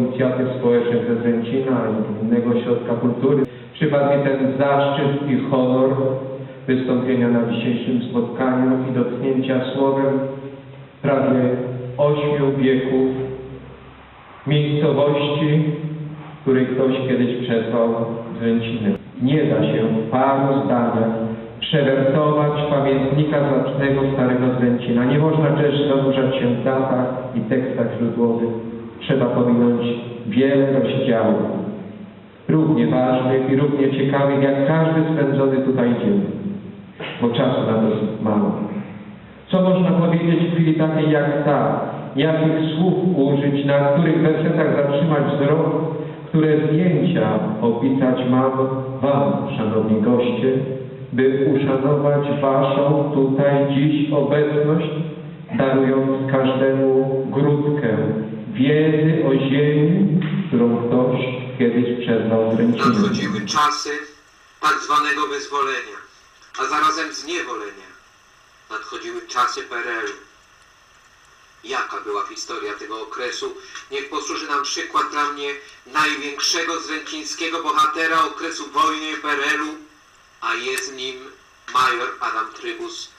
Inicjatyw Społecznych ze Zręcina i Innego Ośrodka Kultury przypadł mi ten zaszczyt i honor wystąpienia na dzisiejszym spotkaniu i dotknięcia słowem prawie ośmiu wieków miejscowości, której ktoś kiedyś przezwał Zręcinem. Nie da się paru zdaniach przewertować pamiętnika zacnego Starego Zręcina. Nie można też zanurzać się w datach i tekstach źródłowych. Trzeba pominąć wiele rozdziałów, równie ważnych i równie ciekawych jak każdy spędzony tutaj dzień, bo czasu na to mało. Co można powiedzieć w chwili takiej jak ta? Jakich słów użyć, na których wersetach zatrzymać wzrok, które zdjęcia opisać mam Wam, szanowni goście, by uszanować Waszą tutaj dziś obecność, darując każdemu grudkę wiedzy o ziemi, którą ktoś kiedyś przezwał Zręcinem. Nadchodziły czasy tak zwanego wyzwolenia, a zarazem zniewolenia. Nadchodziły czasy PRL-u. Jaka była historia tego okresu? Niech posłuży nam przykład dla mnie największego zręcińskiego bohatera okresu wojny PRL-u, a jest nim major Adam Trybus,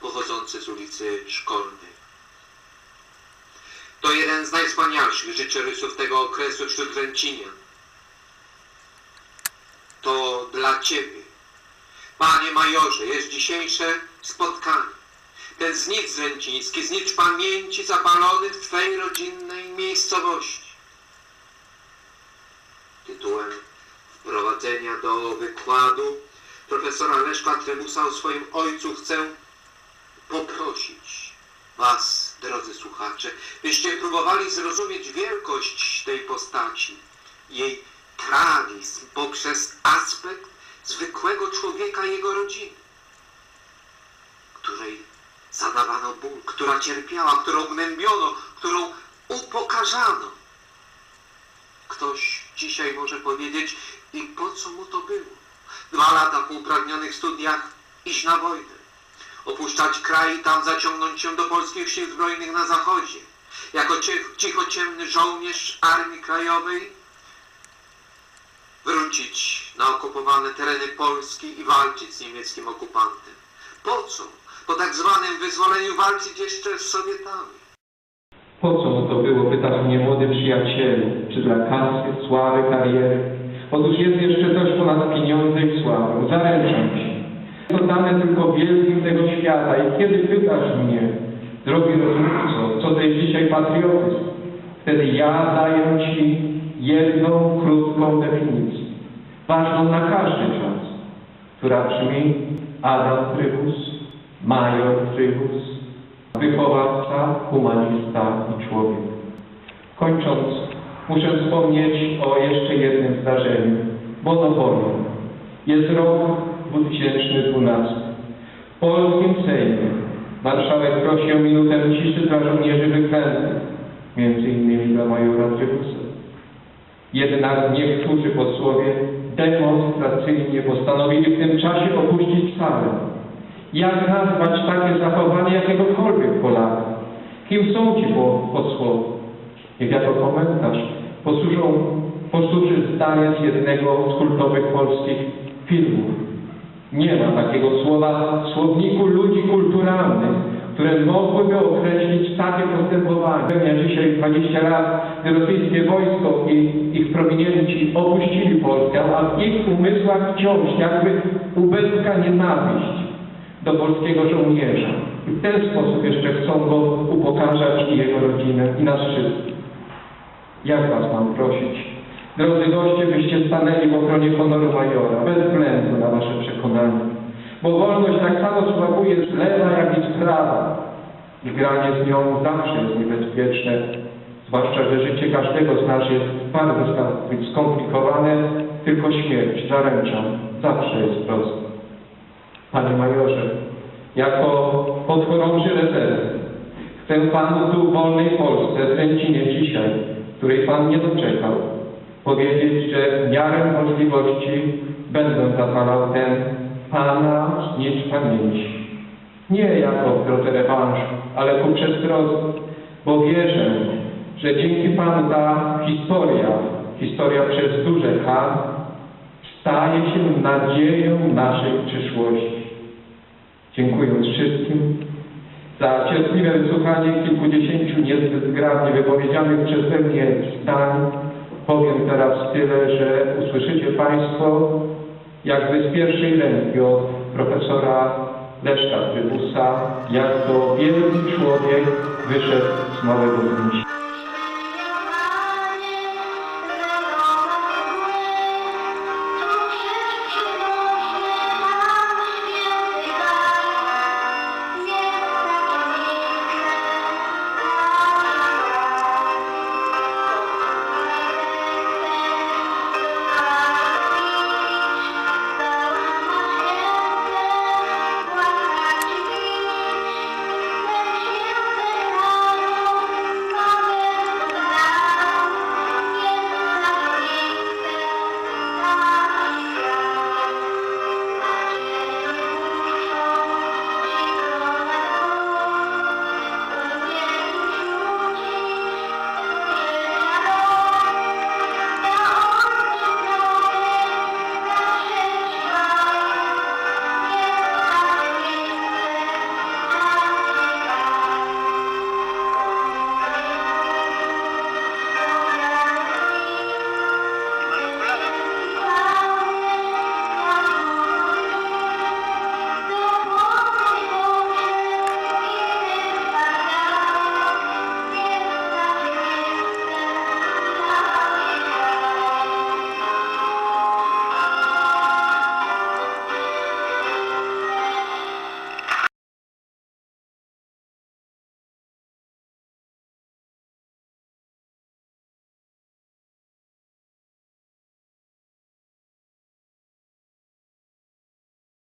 pochodzący z ulicy Szkolnej. To jeden z najwspanialszych życiorysów tego okresu wśród Ręcinian to dla Ciebie. Panie Majorze, jest dzisiejsze spotkanie. Ten znicz zręciński, znicz pamięci zapalony w Twojej rodzinnej miejscowości. Tytułem wprowadzenia do wykładu profesora Leszka Trebusa o swoim ojcu chcę poprosić Was, słuchacze, byście próbowali zrozumieć wielkość tej postaci, jej tragizm poprzez aspekt zwykłego człowieka jego rodziny, której zadawano ból, która cierpiała, którą gnębiono, którą upokarzano. Ktoś dzisiaj może powiedzieć, i po co mu to było? Dwa lata po upragnionych studiach iść na wojnę, opuszczać kraj i tam zaciągnąć się do polskich sił zbrojnych na zachodzie, jako cich- cichociemny żołnierz Armii Krajowej, wrócić na okupowane tereny Polski i walczyć z niemieckim okupantem. Po co? Po tak zwanym wyzwoleniu walczyć jeszcze z Sowietami. Po co to było, pytał mnie młody przyjacielu, czy dla kasy, sławy, kariery? Otóż jest jeszcze coś ponad pieniądze i sławę. Zaręczam ci. To dane tylko wielkim tego świata i kiedy pytasz mnie, drogi rozmówco, co to jest dzisiaj patriotyzm, wtedy ja daję ci jedną krótką definicję, ważną na każdy czas, która brzmi Adam Trybus, major Trybus, wychowawca, humanista i człowiek. Kończąc, muszę wspomnieć o jeszcze jednym zdarzeniu, bo no wolno. Jest rok 2012. W polskim Sejmie marszałek prosi o minutę ciszy dla żołnierzy wyklętych, między innymi dla majora Trybusa. Jednak niektórzy posłowie demonstracyjnie postanowili w tym czasie opuścić salę. Jak nazwać takie zachowanie jakiegokolwiek Polaka? Kim są ci po- posłowie? Niech jako komentarz posłużą, posłuży zdanie z jednego z kultowych polskich. Nie ma takiego słowa w słowniku ludzi kulturalnych, które mogłyby określić takie postępowanie. Ja dzisiaj 20 lat, gdy rosyjskie wojsko i ich prominienci opuścili Polskę, a w ich umysłach wciąż jakby ubezka nienawiść do polskiego żołnierza. I w ten sposób jeszcze chcą go upokarzać i jego rodzinę i nas wszystkich. Jak was mam prosić, drodzy goście, byście stanęli w obronie honoru majora, bez względu na wasze przekonania. Bo wolność tak samo słabuje z lewa, jak i z prawa. I granie z nią zawsze jest niebezpieczne, zwłaszcza, że życie każdego z nas jest bardzo skomplikowane, tylko śmierć, zaręczam, zawsze jest prosta. Panie majorze, jako podchorąży rezerwy, chcę Panu tu w wolnej Polsce, w Ręcinie dzisiaj, której Pan nie doczekał, powiedzieć, że w miarę możliwości będę zapalał ten Pana znicz pamięci. Nie jako w drodze rewanżu, ale ku przestrodze, bo wierzę, że dzięki Panu ta historia, historia przez duże H, staje się nadzieją naszej przyszłości. Dziękując wszystkim za cierpliwe wysłuchanie kilkudziesięciu niezbyt zgrabnie wypowiedzianych przeze mnie zdań, powiem teraz tyle, że usłyszycie Państwo jakby z pierwszej ręki od profesora Leszka Trybusa, jak to wielki człowiek wyszedł z Nowego Zmysłu.